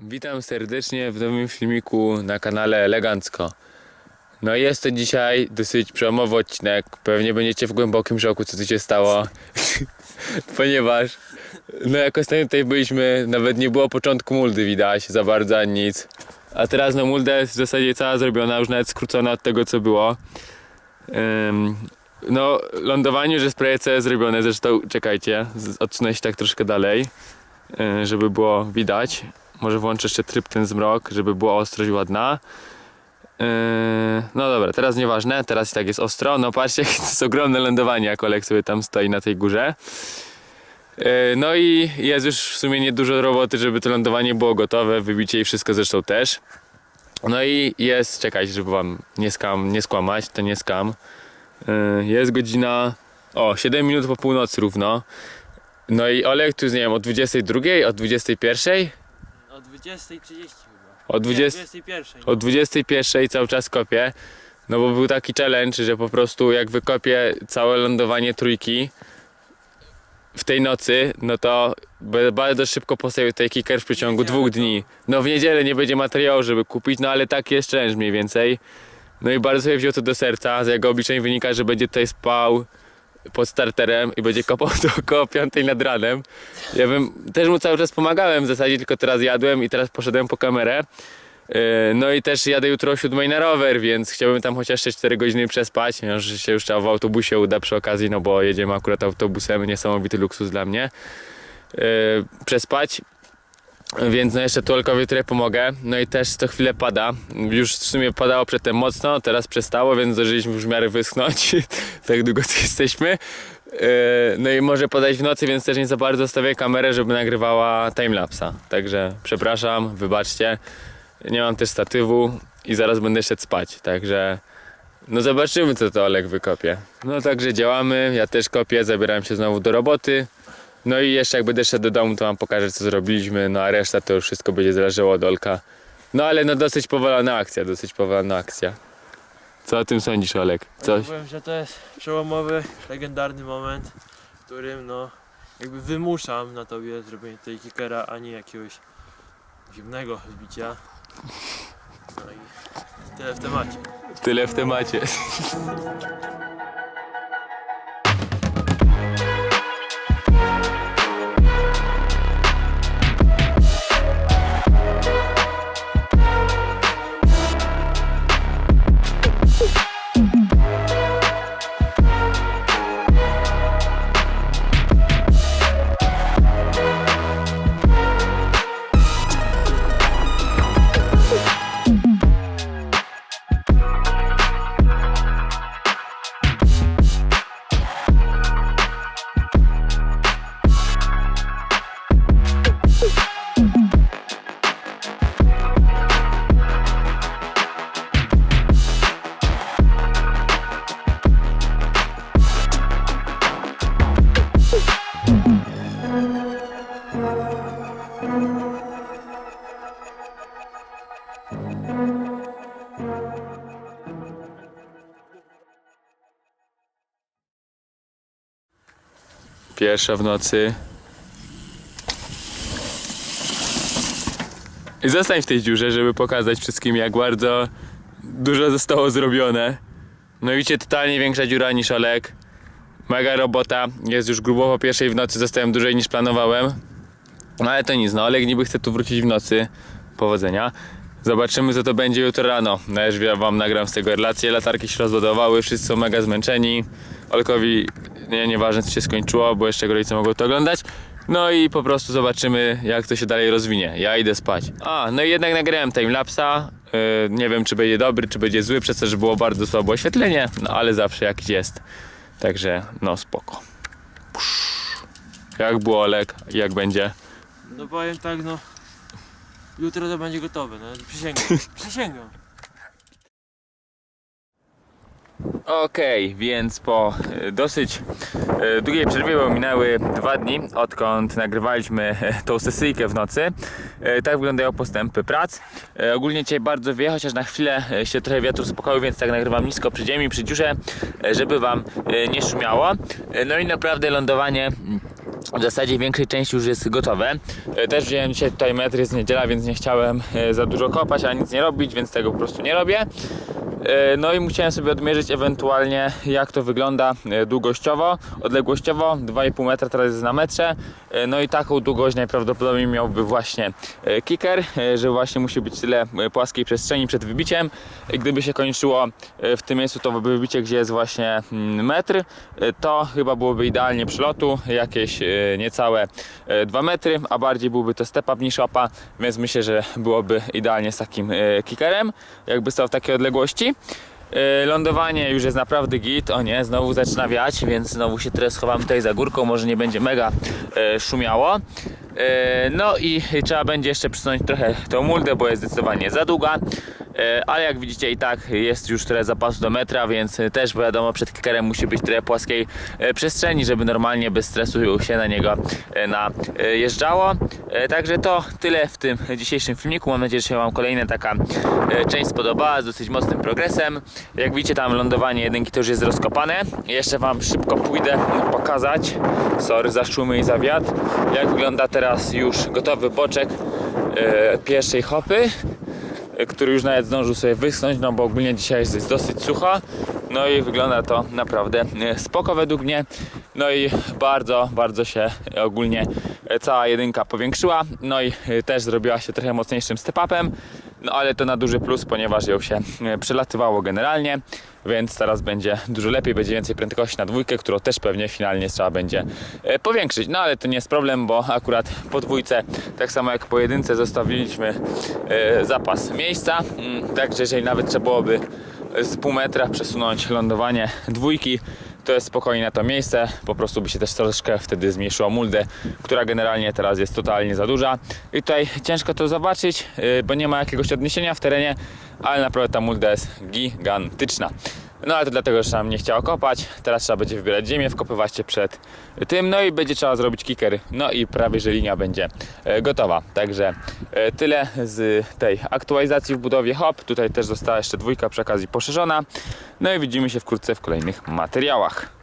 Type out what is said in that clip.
Witam serdecznie w nowym filmiku na kanale Elegancko. No i jest to dzisiaj dosyć przełomowy odcinek. Pewnie będziecie w głębokim szoku, co tu się stało. Ponieważ, no jak ostatnio tutaj byliśmy, nawet nie było początku muldy widać za bardzo nic. A teraz no mulda jest w zasadzie cała zrobiona, już nawet skrócona od tego co było. No lądowanie już jest zrobione, zresztą czekajcie, odsunę się tak troszkę dalej, yy, żeby było widać. Może włączę jeszcze tryb ten zmrok, żeby była ostrość ładna. Yy, no dobra, teraz nieważne, teraz i tak jest ostro. No patrzcie, to jest ogromne lądowanie, jak Olek sobie tam stoi na tej górze. Yy, no i jest już w sumie niedużo roboty, żeby to lądowanie było gotowe, wybicie i wszystko zresztą też. No i jest, czekajcie, żeby wam nie, skam, nie skłamać, to nie skam. Yy, jest godzina, o, 7 minut po północy równo. No i Olek tu, nie wiem, o 22, o 21, O 20.30 chyba. o 20... Nie, 21. o 21 cały czas kopię. No bo był taki challenge, że po prostu jak wykopię całe lądowanie trójki w tej nocy, no to bardzo szybko postawił tutaj kicker w przeciągu Niedzielę dwóch to- dni. No w niedzielę nie będzie materiału, żeby kupić, no ale tak jest challenge mniej więcej. No i bardzo sobie wziął to do serca. Z jego obliczeń wynika, że będzie tutaj spał pod starterem i będzie kopał do około 5 nad ranem. Ja bym też mu cały czas pomagałem w zasadzie, tylko teraz jadłem i teraz poszedłem po kamerę. Yy, No i też jadę jutro o 7 na rower, więc chciałbym tam chociaż jeszcze 4 godziny przespać, że się już trzeba w autobusie uda przy okazji, no bo jedziemy akurat autobusem, niesamowity luksus dla mnie. Yy, Przespać. Więc no jeszcze tu Olkowi trochę pomogę. No i też co chwilę pada. Już w sumie padało przedtem mocno, teraz przestało, więc zdążyliśmy już w miarę wyschnąć. tak długo tu jesteśmy. Yy, No i może podać w nocy, więc też nie za bardzo stawię kamerę, żeby nagrywała timelapsa. Także przepraszam, wybaczcie. Nie mam też statywu i zaraz będę szedł spać, także no zobaczymy co to Olek wykopie. No także działamy, ja też kopię, zabieram się znowu do roboty. No i jeszcze jak będę szedł do domu, to wam pokażę co zrobiliśmy, no a reszta to już wszystko będzie zależało od Olka. No ale no dosyć powolona akcja, dosyć powolona akcja. Co o tym sądzisz Olek? Coś? Powiem, że to jest przełomowy, legendarny moment, w którym no jakby wymuszam na tobie zrobienie tej kickera, a nie jakiegoś zimnego zbicia. No i tyle w temacie. Tyle w temacie. Pierwsza w nocy. I zostań w tej dziurze, żeby pokazać wszystkim, jak bardzo dużo zostało zrobione. No widzicie, totalnie większa dziura niż Olek. Mega robota. Jest już grubo po pierwszej w nocy, zostałem dłużej niż planowałem. No ale to nic, no Olek niby chce tu wrócić w nocy. Powodzenia. Zobaczymy co to będzie jutro rano. No już wam nagram z tego relację. Latarki się rozładowały, wszyscy są mega zmęczeni. Olkowi nie, nieważne co się skończyło, bo jeszcze rodzice mogą to oglądać. No i po prostu zobaczymy jak to się dalej rozwinie. Ja idę spać. A, no i jednak nagrałem timelapsa. Yy, nie wiem czy będzie dobry, czy będzie zły, przez to, że było bardzo słabe oświetlenie, no ale zawsze jakiś jest. Także no spoko. Jak było Olek? Jak będzie? No powiem tak no, jutro to będzie gotowe, no przysięgam, przysięgam. Okej, więc po e, dosyć e, długiej przerwie, bo minęły dwa dni, odkąd nagrywaliśmy e, tą sesyjkę w nocy. E, Tak wyglądają postępy prac. E, Ogólnie dzisiaj bardzo wie, chociaż na chwilę e, się trochę wiatr uspokoił, więc tak nagrywam nisko przy ziemi, przy dziurze, e, żeby Wam e, nie szumiało. E, No i naprawdę lądowanie mm, w zasadzie większej części już jest gotowe. E, Też wziąłem dzisiaj tutaj metr, jest niedziela, więc nie chciałem e, za dużo kopać, a nic nie robić, więc tego po prostu nie robię. E, No i musiałem sobie odmierzyć ewentualnie jak to wygląda e, długościowo, odległościowo 2,5 metra teraz jest na metrze. E, No i taką długość najprawdopodobniej miałby właśnie kicker, że właśnie musi być tyle płaskiej przestrzeni przed wybiciem. Gdyby się kończyło w tym miejscu to wybicie, gdzie jest właśnie mm, metr, to chyba byłoby idealnie przylotu, jakieś niecałe 2 metry, a bardziej byłby to step up niż opa, więc myślę, że byłoby idealnie z takim kickerem, jakby stał w takiej odległości. E, Lądowanie już jest naprawdę git, o nie, znowu zaczyna wiać, więc znowu się teraz schowam tutaj za górką, może nie będzie mega e, szumiało. E, No i trzeba będzie jeszcze przysunąć trochę tą muldę, bo jest zdecydowanie za długa. E, Ale jak widzicie i tak jest już trochę zapasu do metra, więc też wiadomo przed kickerem musi być trochę płaskiej e, przestrzeni, żeby normalnie bez stresu się na niego najeżdżało. Także to tyle w tym dzisiejszym filmiku. Mam nadzieję, że się Wam kolejna taka część spodobała z dosyć mocnym progresem. Jak widzicie tam lądowanie jedynki to już jest rozkopane. Jeszcze Wam szybko pójdę pokazać, sorry za szumy i za wiatr, jak wygląda teraz już gotowy boczek e, pierwszej hopy który już nawet zdążył sobie wyschnąć, no bo ogólnie dzisiaj jest dosyć sucho. No i wygląda to naprawdę e, spoko według mnie. No i bardzo, bardzo się ogólnie e, cała jedynka powiększyła. No i e, też zrobiła się trochę mocniejszym step-upem. No ale to na duży plus, ponieważ ją się e, przelatywało generalnie, więc teraz będzie dużo lepiej, będzie więcej prędkości na dwójkę, którą też pewnie finalnie trzeba będzie e, powiększyć. No ale to nie jest problem, bo akurat po dwójce, tak samo jak po jedynce, zostawiliśmy e, zapas miejsca. Mm, Także jeżeli nawet trzeba byłoby z pół metra przesunąć lądowanie dwójki, to jest spokojnie na to miejsce. Po prostu by się też troszeczkę wtedy zmniejszyło muldę, która generalnie teraz jest totalnie za duża. I tutaj ciężko to zobaczyć, yy, bo nie ma jakiegoś odniesienia w terenie, ale naprawdę ta mulda jest gigantyczna. No ale to dlatego, że nam nie chciało kopać. Teraz trzeba będzie wybierać ziemię, wkopywać się przed tym, no i będzie trzeba zrobić kicker. No i prawie, że linia będzie e, gotowa. Także e, tyle z tej aktualizacji w budowie HOP. Tutaj też została jeszcze dwójka przy okazji poszerzona. No i widzimy się wkrótce w kolejnych materiałach.